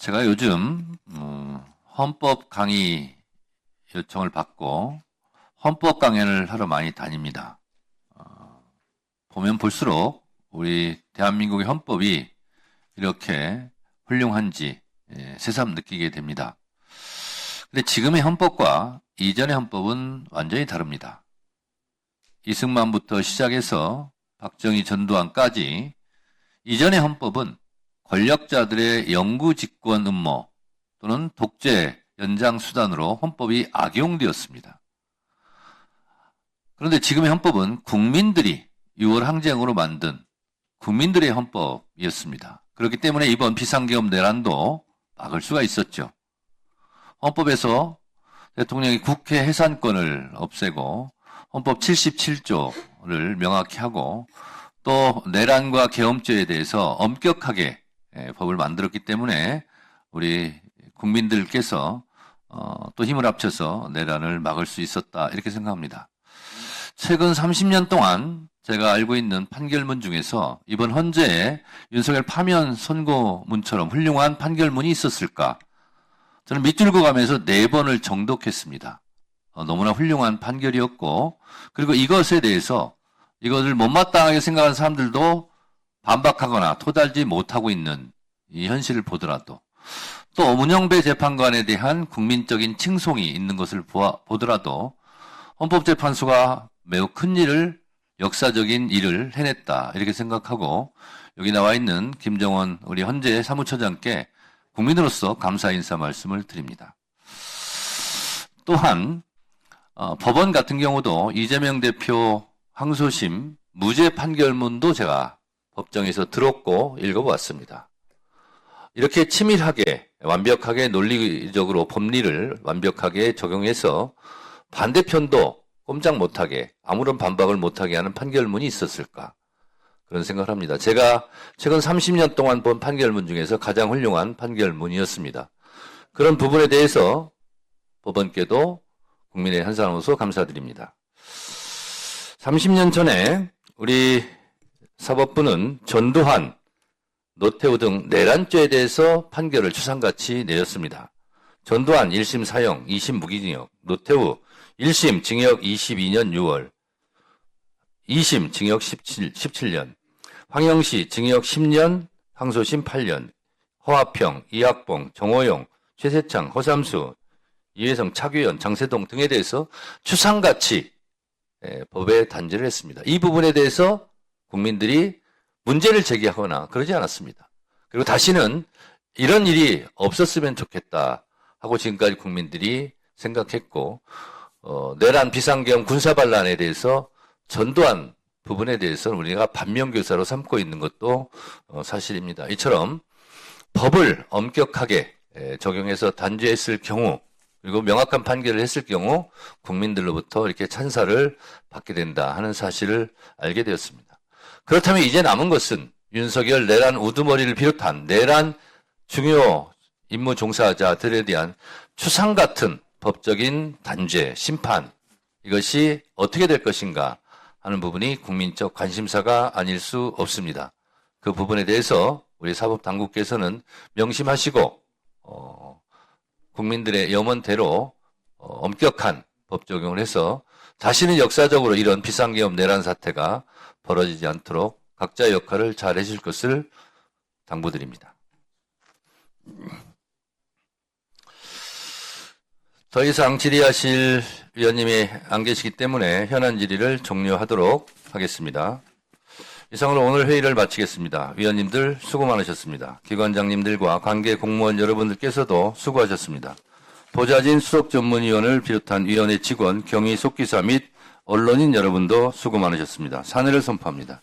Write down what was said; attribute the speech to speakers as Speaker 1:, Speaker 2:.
Speaker 1: 제가 요즘 음, 헌법 강의 요청을 받고 헌법 강연을 하러 많이 다닙니다. 어, 보면 볼수록 우리 대한민국의 헌법이 이렇게 훌륭한지 예, 새삼 느끼게 됩니다. 근데 지금의 헌법과 이전의 헌법은 완전히 다릅니다. 이승만부터 시작해서 박정희 전두환까지 이전의 헌법은 권력자들의 영구 집권 음모 또는 독재 연장 수단으로 헌법이 악용되었습니다. 그런데 지금의 헌법은 국민들이 6월 항쟁으로 만든 국민들의 헌법이었습니다. 그렇기 때문에 이번 비상계엄 내란도 막을 수가 있었죠. 헌법에서 대통령이 국회 해산권을 없애고 헌법 77조를 명확히 하고 또 내란과 계엄죄에 대해서 엄격하게 예, 법을 만들었기 때문에 우리 국민들께서 어, 또 힘을 합쳐서 내란을 막을 수 있었다 이렇게 생각합니다. 최근 30년 동안 제가 알고 있는 판결문 중에서 이번 헌재에 윤석열 파면 선고문처럼 훌륭한 판결문이 있었을까? 저는 밑줄고 가면서 네 번을 정독했습니다. 어, 너무나 훌륭한 판결이었고, 그리고 이것에 대해서 이것을 못마땅하게 생각하는 사람들도 반박하거나 토달지 못하고 있는 이 현실을 보더라도 또 문영배 재판관에 대한 국민적인 칭송이 있는 것을 보더라도 헌법재판소가 매우 큰 일을 역사적인 일을 해냈다 이렇게 생각하고 여기 나와 있는 김정원 우리 헌재 사무처장께 국민으로서 감사 인사 말씀을 드립니다. 또한 어, 법원 같은 경우도 이재명 대표 항소심 무죄 판결문도 제가 법정에서 들었고 읽어보았습니다. 이렇게 치밀하게 완벽하게 논리적으로 법리를 완벽하게 적용해서 반대편도 꼼짝 못하게 아무런 반박을 못하게 하는 판결문이 있었을까 그런 생각을 합니다. 제가 최근 30년 동안 본 판결문 중에서 가장 훌륭한 판결문이었습니다. 그런 부분에 대해서 법원께도 국민의 한 사람으로서 감사드립니다. 30년 전에 우리 사법부는 전두환, 노태우 등 내란죄에 대해서 판결을 추상같이 내렸습니다. 전두환 1심 사형, 2심 무기징역, 노태우 1심 징역 22년 6월, 2심 징역 17, 17년, 황영시 징역 10년, 항소심 8년, 허화평, 이학봉, 정호용, 최세창, 허삼수, 이회성, 차규현, 장세동 등에 대해서 추상같이 예, 법에 단죄를 했습니다. 이 부분에 대해서 국민들이 문제를 제기하거나 그러지 않았습니다. 그리고 다시는 이런 일이 없었으면 좋겠다 하고 지금까지 국민들이 생각했고 어, 내란 비상계엄 군사반란에 대해서 전두환 부분에 대해서는 우리가 반면교사로 삼고 있는 것도 어, 사실입니다. 이처럼 법을 엄격하게 에, 적용해서 단죄했을 경우 그리고 명확한 판결을 했을 경우 국민들로부터 이렇게 찬사를 받게 된다 하는 사실을 알게 되었습니다. 그렇다면 이제 남은 것은 윤석열 내란 우두머리를 비롯한 내란 중요 임무 종사자들에 대한 추상 같은 법적인 단죄, 심판 이것이 어떻게 될 것인가 하는 부분이 국민적 관심사가 아닐 수 없습니다. 그 부분에 대해서 우리 사법 당국께서는 명심하시고 어, 국민들의 염원대로 어, 엄격한 법 적용을 해서 다시는 역사적으로 이런 비상계엄 내란 사태가 벌어지지 않도록 각자 역할을 잘 해줄 것을 당부드립니다. 더 이상 질의하실 위원님이 안 계시기 때문에 현안 질의를 종료하도록 하겠습니다. 이상으로 오늘 회의를 마치겠습니다. 위원님들 수고 많으셨습니다. 기관장님들과 관계 공무원 여러분들께서도 수고하셨습니다. 보좌진 수석 전문위원을 비롯한 위원회 직원, 경위 속기사 및 언론인 여러분도 수고 많으셨습니다. 사내를 선포합니다.